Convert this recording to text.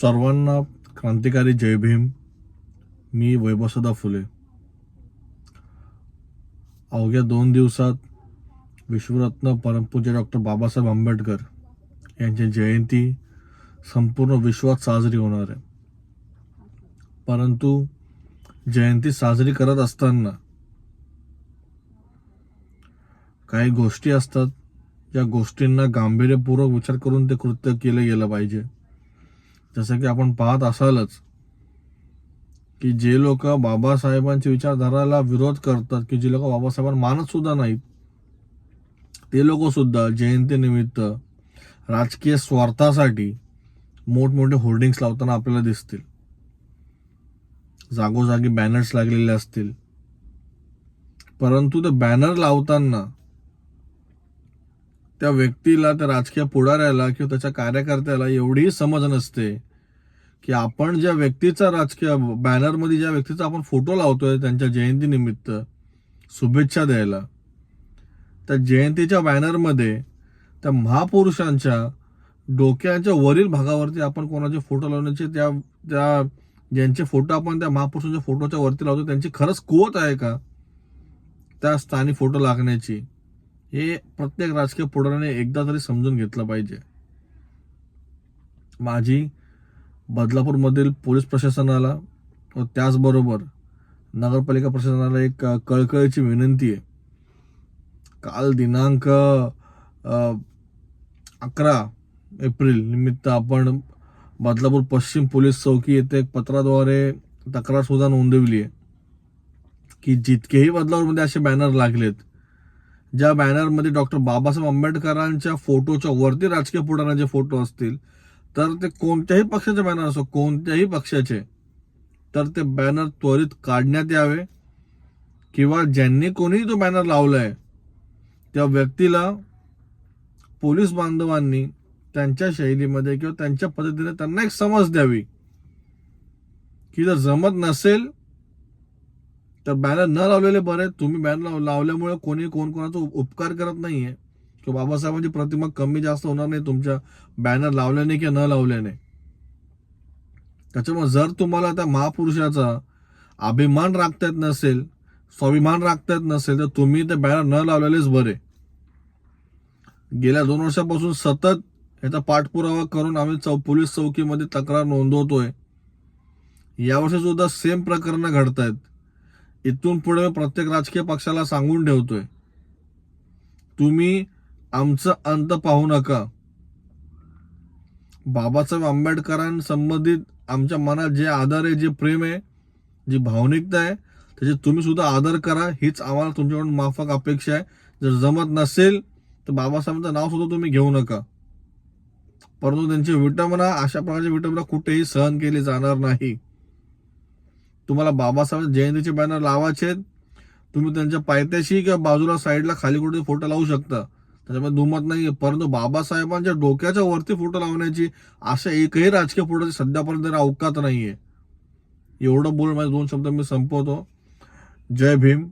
सर्वांना क्रांतिकारी जय भीम. मी वैभवसदा फुले. अवघ्या दोन दिवसात विश्वरत्न परमपूज्य डॉक्टर बाबासाहेब आंबेडकर यांची जयंती संपूर्ण विश्वात साजरी होणार आहे. परंतु जयंती साजरी करत असताना काही गोष्टी असतात या गोष्टींना गांभीर्यपूर्वक विचार करून ते कृत्य केलं गेलं पाहिजे. जसं की आपण पाहत असालच की जे लोक बाबासाहेबांच्या विचारधाराला विरोध करतात की जे लोक बाबासाहेबांना मानत सुद्धा नाहीत ते लोक सुद्धा जयंतीनिमित्त राजकीय स्वार्थासाठी मोठमोठे होर्डिंग्स लावताना आपल्याला दिसतील. जागोजागी बॅनर्स लागलेले असतील. परंतु ते बॅनर लावताना त्या व्यक्तीला त्या राजकीय पुढाऱ्याला किंवा त्याच्या कार्यकर्त्याला एवढीही समज नसते की आपण ज्या व्यक्तीचा राजकीय बॅनरमध्ये ज्या व्यक्तीचा आपण फोटो लावतोय त्यांच्या जयंतीनिमित्त शुभेच्छा द्यायला त्या जयंतीच्या बॅनरमध्ये त्या महापुरुषांच्या डोक्याच्या वरील भागावरती आपण कोणाचे फोटो लावण्याचे त्या त्या ज्यांचे फोटो आपण त्या महापुरुषांच्या फोटोच्या वरती लावतो त्यांची खरंच कुवत आहे का? त्या स्थानी फोटो लागण्याची हे प्रत्येक राजकीय पुढाऱ्याने एकदा तरी समजून घेतलं पाहिजे. माझी बदलापूरमधील पोलीस प्रशासनाला व त्याचबरोबर नगरपालिका प्रशासनाला एक कळकळीची विनंती आहे. काल दिनांक अकरा एप्रिल निमित्त आपण बदलापूर पश्चिम पोलीस चौकी येथे एक पत्राद्वारे तक्रारसुद्धा नोंदवली आहे. की जितकेही बदलापूरमध्ये असे बॅनर लागलेत ज्या बॅनरमध्ये डॉक्टर बाबासाहेब आंबेडकरांच्या फोटोच्या वरती राजकीय पुढाऱ्यांचे फोटो असतील तर ते कोणत्याही पक्षाचे बॅनर असो कोणत्याही पक्षाचे तर ते बॅनर त्वरित काढण्यात यावे. किंवा ज्यांनी कोणीही तो बॅनर लावलाय त्या व्यक्तीला पोलीस बांधवांनी त्यांच्या शैलीमध्ये किंवा त्यांच्या पद्धतीने त्यांना एक समज द्यावी. की जर जमत नसेल तर बॅनर न लावलेले बरे तुम्ही बॅनर लावल्यामुळे कोणी कोण कोणाचा उपकार करत नाहीये. की बाबासाहेबांची प्रतिमा कमी जास्त होणार नाही तुमच्या बॅनर लावल्याने किंवा न लावल्याने. त्याच्यामुळे जर तुम्हाला त्या महापुरुषाचा अभिमान राखता येत नसेल स्वाभिमान राखता येत नसेल तर तुम्ही ते बॅनर न लावलेलेच बरे. गेल्या दोन वर्षापासून सतत याचा पाठपुरावा करून आम्ही चौ पोलीस चौकीमध्ये तक्रार नोंदवतोय. यावर्षी सुद्धा सेम प्रकरणं घडत आहेत इथून पुढे प्रत्येक राजकीय पक्षाला सांगून ठेवतोय. तुम्ही आमचं अंत पाहू नका. बाबासाहेब आंबेडकरांसंबंधित आमच्या मनात जे आदर आहे जे प्रेम आहे जी भावनिकता आहे त्याची तुम्ही सुद्धा आदर करा. हीच आम्हाला तुमच्याकडून माफक अपेक्षा आहे. जर जमत नसेल तर बाबासाहेबांचं नाव सुद्धा तुम्ही घेऊ नका. परंतु त्यांची विटंबना अशा प्रकारची विटंबना कुठेही सहन केली जाणार नाही. तुम्हाला बाबासाहेब जयंतीचे बॅनर लावायचे आहेत, तुम्ही त्यांच्या पायथ्याशी किंवा बाजूला साईडला खाली कुठे फोटो लावू शकता. त्याच्यामध्ये दुमत नाही परंतु बाबासाहेबांच्या डोक्याच्या वरती फोटो लावण्याची अशा एकही राजकीय फोटो सध्यापर्यंत तरी अवकात नाहीये. एवढं बोल माझे दोन शब्द मी संपवतो. जय भीम.